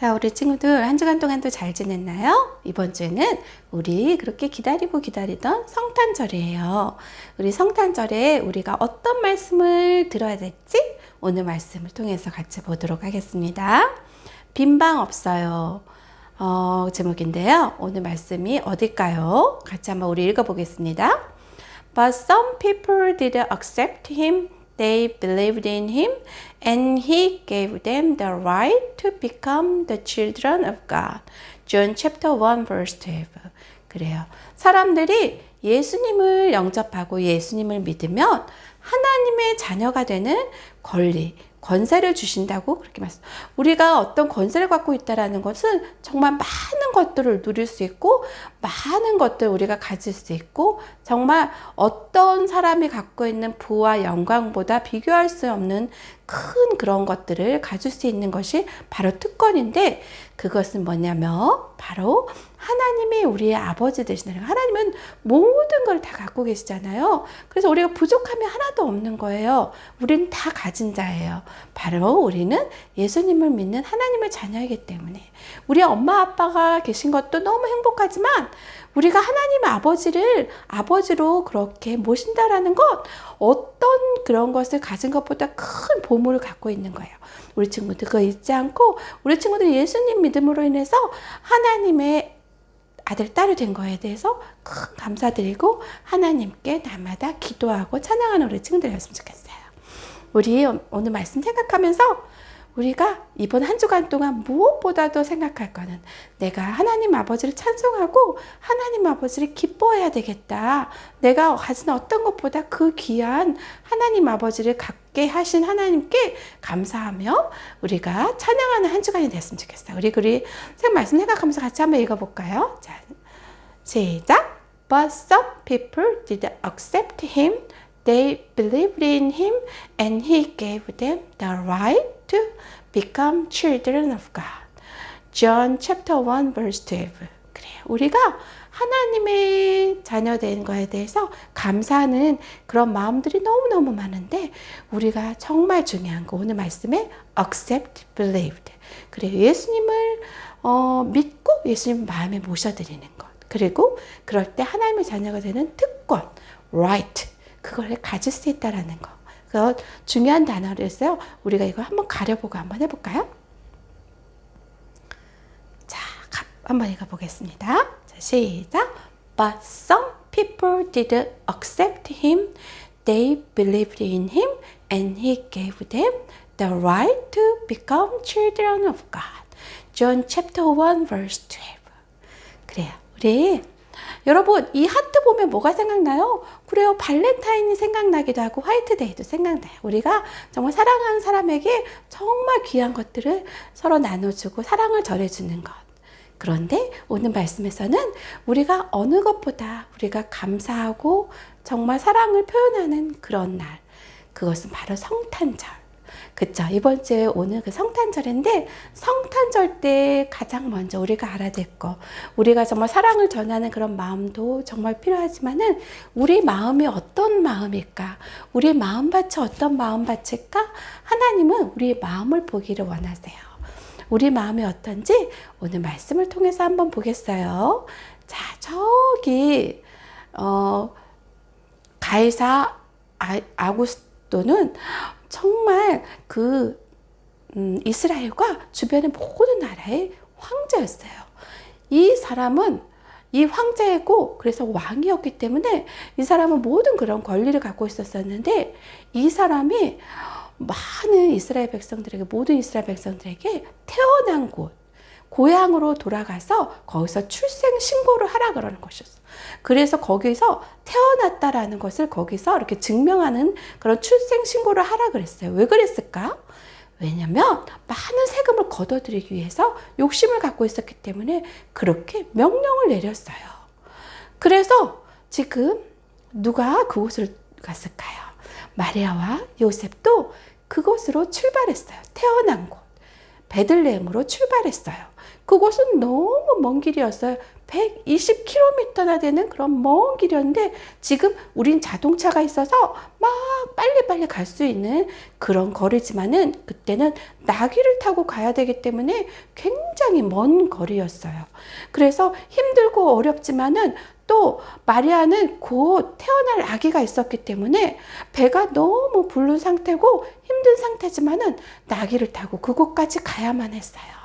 자, 우리 친구들 한 주간 동안 또 잘 지냈나요? 이번 주에는 우리 그렇게 기다리고 기다리던 성탄절이에요. 우리 성탄절에 우리가 어떤 말씀을 들어야 될지 오늘 말씀을 통해서 같이 보도록 하겠습니다. 빈방 없어요. 어, 제목인데요. 오늘 말씀이 어딜까요? 같이 한번 우리 읽어보겠습니다. But some people did accept him They believed in him and he gave them the right to become the children of God. John chapter 1 verse 12. 그래요. 사람들이 예수님을 영접하고 예수님을 믿으면 하나님의 자녀가 되는 권리, 권세를 주신다고 그렇게 말씀. 우리가 어떤 권세를 갖고 있다라는 것은 정말 많은 것들을 누릴 수 있고 많은 것들 우리가 가질 수 있고 정말 어떤 사람이 갖고 있는 부와 영광보다 비교할 수 없는 큰 그런 것들을 가질 수 있는 것이 바로 특권인데 그것은 뭐냐면 바로 하나님이 우리의 아버지 되시는 하나님은 모든 걸 다 갖고 계시잖아요. 그래서 우리가 부족함이 하나도 없는 거예요. 우리는 다 가진 자예요. 바로 우리는 예수님을 믿는 하나님의 자녀이기 때문에 우리 엄마 아빠가 계신 것도 너무 행복하지만 우리가 하나님 아버지를 아버지로 그렇게 모신다라는 것 어떤 그런 것을 가진 것보다 큰 보물을 갖고 있는 거예요. 우리 친구들 그거 잊지 않고 우리 친구들 예수님 믿음으로 인해서 하나님의 아들, 딸이 된 거에 대해서 큰 감사드리고 하나님께 날마다 기도하고 찬양하는 우리 친구들이었으면 좋겠어요. 우리 오늘 말씀 생각하면서 우리가 이번 한 주간 동안 무엇보다도 생각할 거는 내가 하나님 아버지를 찬송하고 하나님 아버지를 기뻐해야 되겠다. 내가 가진 어떤 것보다 그 귀한 하나님 아버지를 갖게 하신 하나님께 감사하며 우리가 찬양하는 한 주간이 됐으면 좋겠어요. 우리 생 말씀 생각하면서 같이 한번 읽어볼까요? 자, 시작. But some people did accept him. They believed in him and he gave them the right to become children of God. John chapter 1 verse 12. 그래요. 우리가 하나님의 자녀 된 거에 대해서 감사하는 그런 마음들이 너무너무 많은데 우리가 정말 중요한 거 오늘 말씀에 accept, believed. 그래요. 예수님을 어, 믿고 예수님 마음에 모셔드리는 것. 그리고 그럴 때 하나님의 자녀가 되는 특권, right. 그걸 가질 수 있다라는 거. 그 중요한 단어를 요 우리가 이거 한번 가려보고 한번 해볼까요? 자, 한번 읽어보겠습니다. 자, 시작. But some people did accept him. They believed in him and he gave them the right to become children of God. John chapter 1 verse 12. 그래요. 우리 여러분 이 하트 보면 뭐가 생각나요? 그래요 발렌타인이 생각나기도 하고 화이트데이도 생각나요. 우리가 정말 사랑하는 사람에게 정말 귀한 것들을 서로 나눠주고 사랑을 전해주는 것. 그런데 오늘 말씀에서는 우리가 어느 것보다 우리가 감사하고 정말 사랑을 표현하는 그런 날. 그것은 바로 성탄절. 그쵸. 이번 주에 오늘 그 성탄절인데 성탄절 때 가장 먼저 우리가 알아야 될 거. 우리가 정말 사랑을 전하는 그런 마음도 정말 필요하지만은 우리 마음이 어떤 마음일까? 우리 마음밭이 어떤 마음밭일까? 하나님은 우리 마음을 보기를 원하세요. 우리 마음이 어떤지 오늘 말씀을 통해서 한번 보겠어요. 자, 저기 어 가이사 아, 아구스토는 정말 그 음, 이스라엘과 주변의 모든 나라의 황제였어요. 이 사람은 이 황제이고 그래서 왕이었기 때문에 이 사람은 모든 그런 권리를 갖고 있었었는데 이 사람이 많은 이스라엘 백성들에게 모든 이스라엘 백성들에게 태어난 곳 고향으로 돌아가서 거기서 출생 신고를 하라 그러는 것이었어. 그래서 거기서 태어났다라는 것을 거기서 이렇게 증명하는 그런 출생 신고를 하라 그랬어요. 왜 그랬을까? 왜냐면 많은 세금을 걷어들이기 위해서 욕심을 갖고 있었기 때문에 그렇게 명령을 내렸어요. 그래서 지금 누가 그곳을 갔을까요? 마리아와 요셉도 그곳으로 출발했어요. 태어난 곳. 베들레헴으로 출발했어요. 그곳은 너무 먼 길이었어요. 120km나 되는 그런 먼 길이었는데 지금 우린 자동차가 있어서 막 빨리빨리 갈 수 있는 그런 거리지만은 그때는 나귀를 타고 가야 되기 때문에 굉장히 먼 거리였어요. 그래서 힘들고 어렵지만은 또 마리아는 곧 태어날 아기가 있었기 때문에 배가 너무 불른 상태고 힘든 상태지만은 나귀를 타고 그곳까지 가야만 했어요.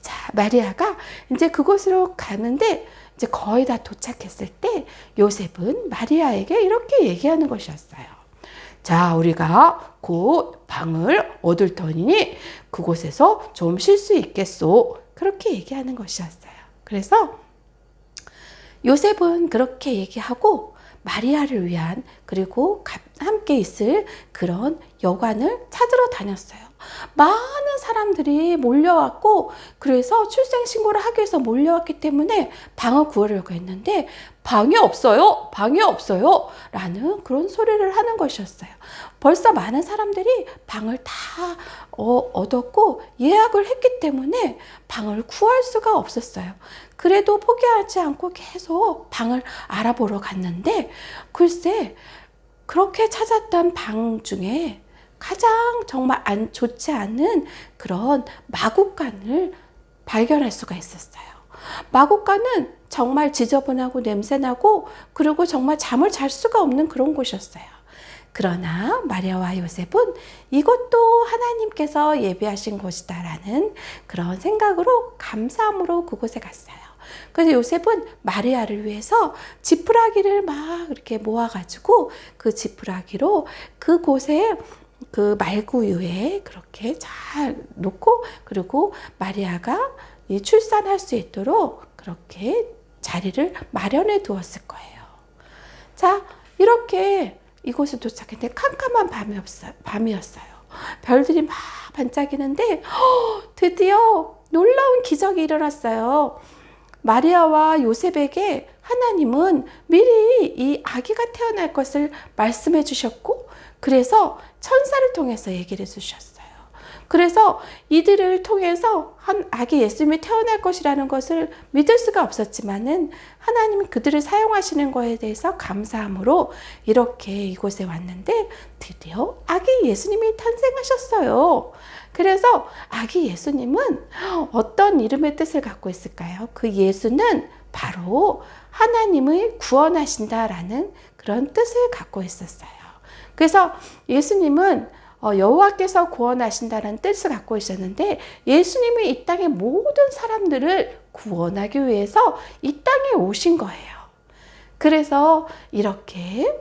자, 마리아가 이제 그곳으로 가는데 이제 거의 다 도착했을 때 요셉은 마리아에게 이렇게 얘기하는 것이었어요. 자, 우리가 곧 방을 얻을 터이니 그곳에서 좀 쉴 수 있겠소. 그렇게 얘기하는 것이었어요. 그래서 요셉은 그렇게 얘기하고 마리아를 위한 그리고 함께 있을 그런 여관을 찾으러 다녔어요. 많은 사람들이 몰려왔고 그래서 출생 신고를 하기 위해서 몰려왔기 때문에 방을 구하려고 했는데 방이 없어요. 방이 없어요. 라는 그런 소리를 하는 것이었어요. 벌써 많은 사람들이 방을 다 어, 얻었고 예약을 했기 때문에 방을 구할 수가 없었어요. 그래도 포기하지 않고 계속 방을 알아보러 갔는데 글쎄 그렇게 찾았던 방 중에 가장 정말 안 좋지 않은 그런 마구간을 발견할 수가 있었어요. 마구간은 정말 지저분하고 냄새나고 그리고 정말 잠을 잘 수가 없는 그런 곳이었어요. 그러나 마리아와 요셉은 이것도 하나님께서 예비하신 곳이다라는 그런 생각으로 감사함으로 그곳에 갔어요. 그래서 요셉은 마리아를 위해서 지푸라기를 막 이렇게 모아가지고 그 지푸라기로 그곳에 그 말구유에 그렇게 잘 놓고 그리고 마리아가 출산할 수 있도록 그렇게 자리를 마련해 두었을 거예요. 자, 이렇게 이곳에 도착했는데 캄캄한 밤이었어요. 밤이었어요. 별들이 막 반짝이는데 허, 드디어 놀라운 기적이 일어났어요. 마리아와 요셉에게 하나님은 미리 이 아기가 태어날 것을 말씀해 주셨고 그래서 천사를 통해서 얘기를 해주셨어요. 그래서 이들을 통해서 한 아기 예수님이 태어날 것이라는 것을 믿을 수가 없었지만은 하나님이 그들을 사용하시는 것에 대해서 감사함으로 이렇게 이곳에 왔는데 드디어 아기 예수님이 탄생하셨어요. 그래서 아기 예수님은 어떤 이름의 뜻을 갖고 있을까요? 그 예수는 바로 하나님을 구원하신다라는 그런 뜻을 갖고 있었어요. 그래서 예수님은 어, 여호와께서 구원하신다는 뜻을 갖고 있었는데 예수님이 이 땅의 모든 사람들을 구원하기 위해서 이 땅에 오신 거예요. 그래서 이렇게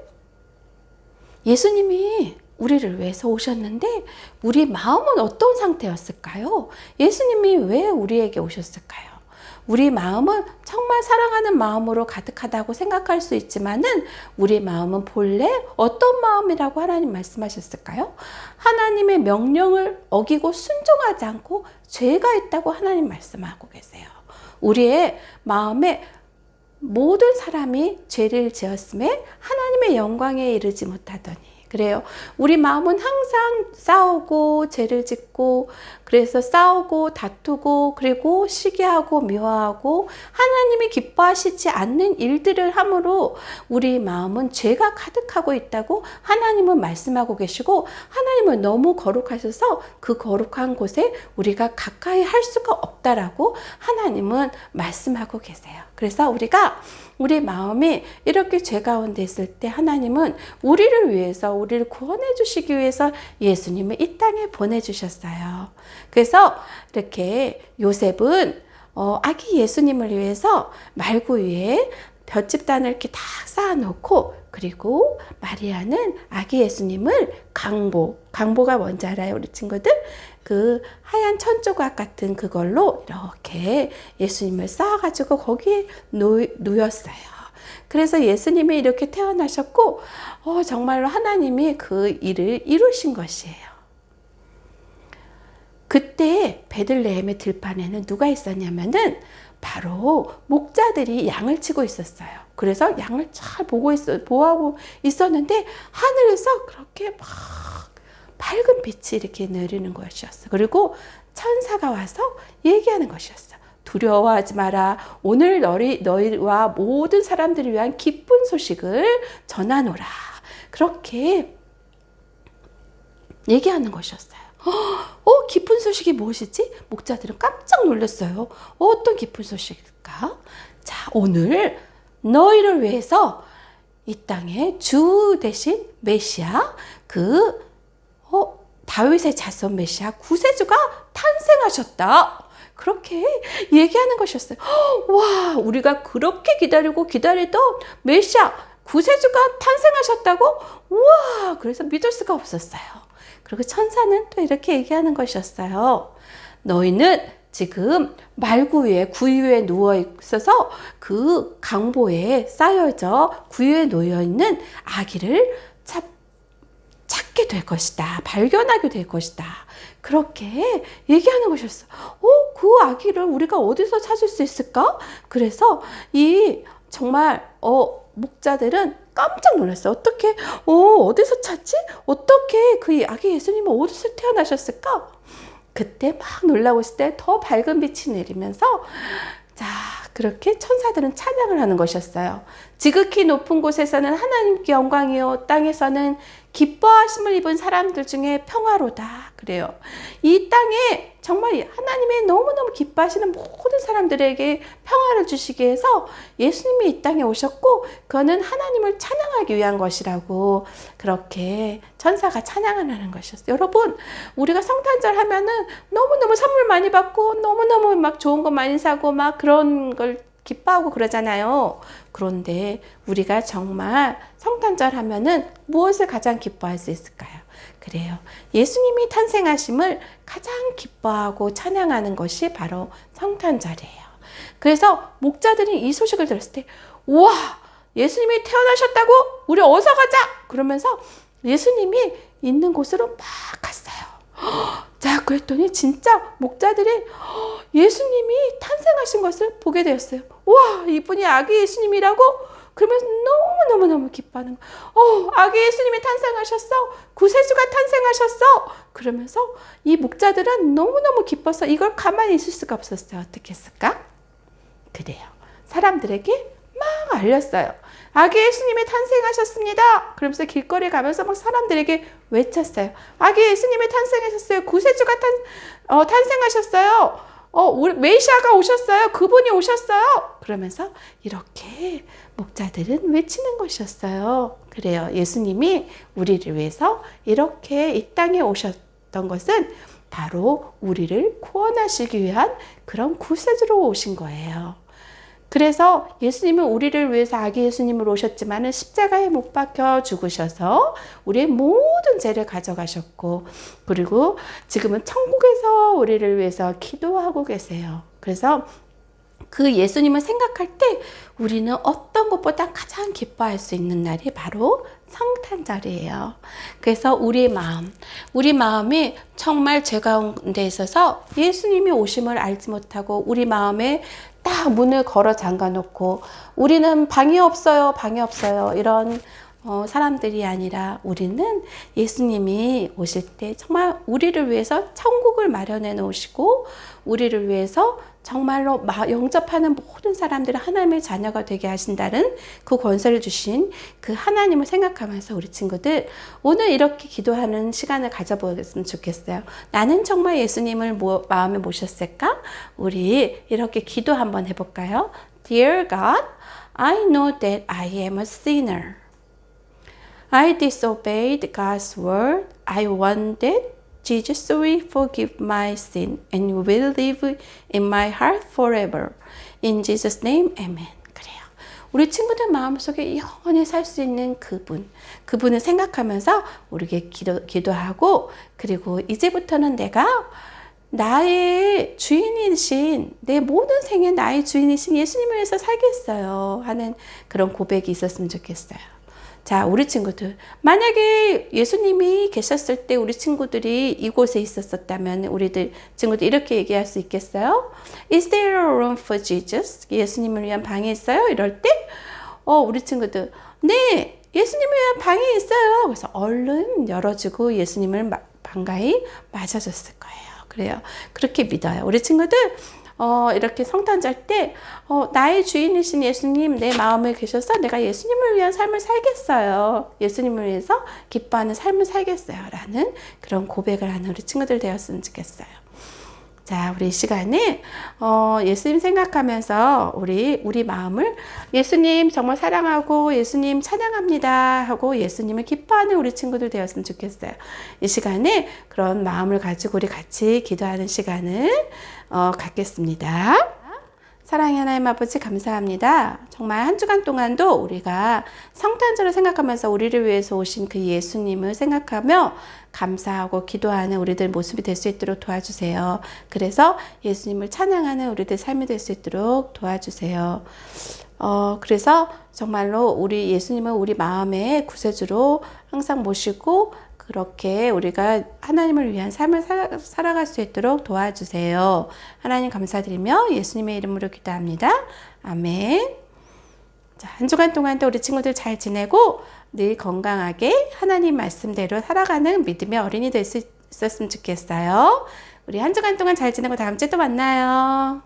예수님이 우리를 위해서 오셨는데 우리 마음은 어떤 상태였을까요? 예수님이 왜 우리에게 오셨을까요? 우리 마음은 정말 사랑하는 마음으로 가득하다고 생각할 수 있지만은 우리 마음은 본래 어떤 마음이라고 하나님 말씀하셨을까요? 하나님의 명령을 어기고 순종하지 않고 죄가 있다고 하나님 말씀하고 계세요. 우리의 마음에 모든 사람이 죄를 지었음에 하나님의 영광에 이르지 못하더니 그래요. 우리 마음은 항상 싸우고 죄를 짓고 그래서 싸우고 다투고 그리고 시기하고 미워하고 하나님이 기뻐하시지 않는 일들을 함으로 우리 마음은 죄가 가득하고 있다고 하나님은 말씀하고 계시고 하나님은 너무 거룩하셔서 그 거룩한 곳에 우리가 가까이 할 수가 없다라고 하나님은 말씀하고 계세요. 그래서 우리가 우리 마음이 이렇게 죄 가운데 있을 때 하나님은 우리를 위해서 우리를 구원해 주시기 위해서 예수님을 이 땅에 보내 주셨어요. 그래서 이렇게 요셉은 어, 아기 예수님을 위해서 말구 위에 볏집단을 이렇게 다 쌓아놓고 그리고 마리아는 아기 예수님을 강보, 강보가 뭔지 알아요, 우리 친구들? 그 하얀 천조각 같은 그걸로 이렇게 예수님을 쌓아가지고 거기에 놓, 놓였어요. 그래서 예수님이 이렇게 태어나셨고, 어, 정말로 하나님이 그 일을 이루신 것이에요. 그때 베들레헴의 들판에는 누가 있었냐면은 바로 목자들이 양을 치고 있었어요. 그래서 양을 잘 보고 있어, 보하고 있었는데 하늘에서 그렇게 막 밝은 빛이 이렇게 내리는 것이었어. 그리고 천사가 와서 얘기하는 것이었어. 두려워하지 마라. 오늘 너희, 너희와 모든 사람들을 위한 기쁜 소식을 전하노라. 그렇게 얘기하는 것이었어요. 어, 기쁜 소식이 무엇이지? 목자들은 깜짝 놀랐어요. 어떤 기쁜 소식일까? 자, 오늘 너희를 위해서 이 땅에 주 대신 메시아, 그, 어, 다윗의 자손 메시아 구세주가 탄생하셨다. 그렇게 얘기하는 것이었어요. 와, 우리가 그렇게 기다리고 기다리던 메시아 구세주가 탄생하셨다고? 우와, 그래서 믿을 수가 없었어요. 그리고 천사는 또 이렇게 얘기하는 것이었어요. 너희는 지금 말구 위에 구유 위에 누워 있어서 그 강보에 쌓여져 구유에 놓여 있는 아기를 찾, 찾게 될 것이다. 발견하게 될 것이다. 그렇게 얘기하는 것이었어. 어, 그 아기를 우리가 어디서 찾을 수 있을까? 그래서 이 정말 어 목자들은 깜짝 놀랐어요. 어떻게 어 어디서 찾지? 어떻게 그 아기 예수님은 어디서 태어나셨을까? 그때 막 놀라고 있을 때 더 밝은 빛이 내리면서 자 그렇게 천사들은 찬양을 하는 것이었어요. 지극히 높은 곳에서는 하나님께 영광이요 땅에서는 기뻐하심을 입은 사람들 중에 평화로다. 그래요. 이 땅에 정말 하나님의 너무너무 기뻐하시는 모든 사람들에게 평화를 주시기 위해서 예수님이 이 땅에 오셨고 그거는 하나님을 찬양하기 위한 것이라고 그렇게 천사가 찬양을 하는 것이었어요. 여러분, 우리가 성탄절 하면은 너무너무 선물 많이 받고 너무너무 막 좋은 거 많이 사고 막 그런 걸 기뻐하고 그러잖아요. 그런데 우리가 정말 성탄절 하면은 무엇을 가장 기뻐할 수 있을까요? 그래요. 예수님이 탄생하심을 가장 기뻐하고 찬양하는 것이 바로 성탄절이에요. 그래서 목자들이 이 소식을 들었을 때, 우와! 예수님이 태어나셨다고? 우리 어서 가자! 그러면서 예수님이 있는 곳으로 막 갔어요. 자, 그랬더니 진짜 목자들이 예수님이 탄생 하신 것을 보게 되었어요. 와, 이분이 아기 예수님이라고? 그러면서 너무너무너무 기뻐하는 거예요. 어, 아기 예수님이 탄생하셨어. 구세주가 탄생하셨어. 그러면서 이 목자들은 너무너무 기뻐서 이걸 가만히 있을 수가 없었어요. 어떻게 했을까? 그래요. 사람들에게 막 알렸어요. 아기 예수님이 탄생하셨습니다. 그러면서 길거리 가면서 막 사람들에게 외쳤어요. 아기 예수님이 탄생하셨어요. 구세주가 탄, 어, 탄생하셨어요. 어, 우리 메시아가 오셨어요. 그분이 오셨어요. 그러면서 이렇게 목자들은 외치는 것이었어요. 그래요. 예수님이 우리를 위해서 이렇게 이 땅에 오셨던 것은 바로 우리를 구원하시기 위한 그런 구세주로 오신 거예요. 그래서 예수님은 우리를 위해서 아기 예수님으로 오셨지만은 십자가에 못 박혀 죽으셔서 우리의 모든 죄를 가져가셨고 그리고 지금은 천국에서 우리를 위해서 기도하고 계세요. 그래서 그 예수님을 생각할 때 우리는 어떤 것보다 가장 기뻐할 수 있는 날이 바로 성탄절이에요. 그래서 우리 마음, 우리 마음이 정말 죄 가운데 있어서 예수님이 오심을 알지 못하고 우리 마음에 딱 문을 걸어 잠가 놓고 우리는 방이 없어요, 방이 없어요. 이런 어, 사람들이 아니라 우리는 예수님이 오실 때 정말 우리를 위해서 천국을 마련해 놓으시고 우리를 위해서 정말로 영접하는 모든 사람들을 하나님의 자녀가 되게 하신다는 그 권세를 주신 그 하나님을 생각하면서 우리 친구들 오늘 이렇게 기도하는 시간을 가져보겠으면 좋겠어요. 나는 정말 예수님을 모, 마음에 모셨을까? 우리 이렇게 기도 한번 해볼까요? Dear God, I know that I am a sinner. I disobeyed God's word. I wanted Jesus will forgive my sin and will live in my heart forever. In Jesus' name, amen. 그래요. 우리 친구들 마음속에 영원히 살 수 있는 그분, 그분을 생각하면서 우리에게 기도, 기도하고, 그리고 이제부터는 내가 나의 주인이신, 내 모든 생에 나의 주인이신 예수님을 위해서 살겠어요. 하는 그런 고백이 있었으면 좋겠어요. 자, 우리 친구들. 만약에 예수님이 계셨을 때 우리 친구들이 이곳에 있었었다면 우리들 친구들 이렇게 얘기할 수 있겠어요? Is there a room for Jesus? 예수님을 위한 방이 있어요? 이럴 때, 어, 우리 친구들. 네, 예수님을 위한 방이 있어요. 그래서 얼른 열어주고 예수님을 반가이 맞아줬을 거예요. 그래요. 그렇게 믿어요. 우리 친구들 어, 이렇게 성탄절 때, 어, 나의 주인이신 예수님 내 마음에 계셔서 내가 예수님을 위한 삶을 살겠어요. 예수님을 위해서 기뻐하는 삶을 살겠어요. 라는 그런 고백을 하는 우리 친구들 되었으면 좋겠어요. 자, 우리 이 시간에 어, 예수님 생각하면서 우리 우리 마음을 예수님 정말 사랑하고 예수님 찬양합니다 하고 예수님을 기뻐하는 우리 친구들 되었으면 좋겠어요. 이 시간에 그런 마음을 가지고 우리 같이 기도하는 시간을 어, 갖겠습니다. 사랑의 하나님 아버지 감사합니다. 정말 한 주간 동안도 우리가 성탄절을 생각하면서 우리를 위해서 오신 그 예수님을 생각하며 감사하고 기도하는 우리들 모습이 될 수 있도록 도와주세요. 그래서 예수님을 찬양하는 우리들 삶이 될 수 있도록 도와주세요. 어, 그래서 정말로 우리 예수님을 우리 마음의 구세주로 항상 모시고 그렇게 우리가 하나님을 위한 삶을 살아, 살아갈 수 있도록 도와주세요. 하나님 감사드리며 예수님의 이름으로 기도합니다. 아멘. 자, 한 주간 동안도 우리 친구들 잘 지내고 늘 건강하게 하나님 말씀대로 살아가는 믿음의 어린이 될 수 있었으면 좋겠어요. 우리 한 주간 동안 잘 지내고 다음 주에 또 만나요.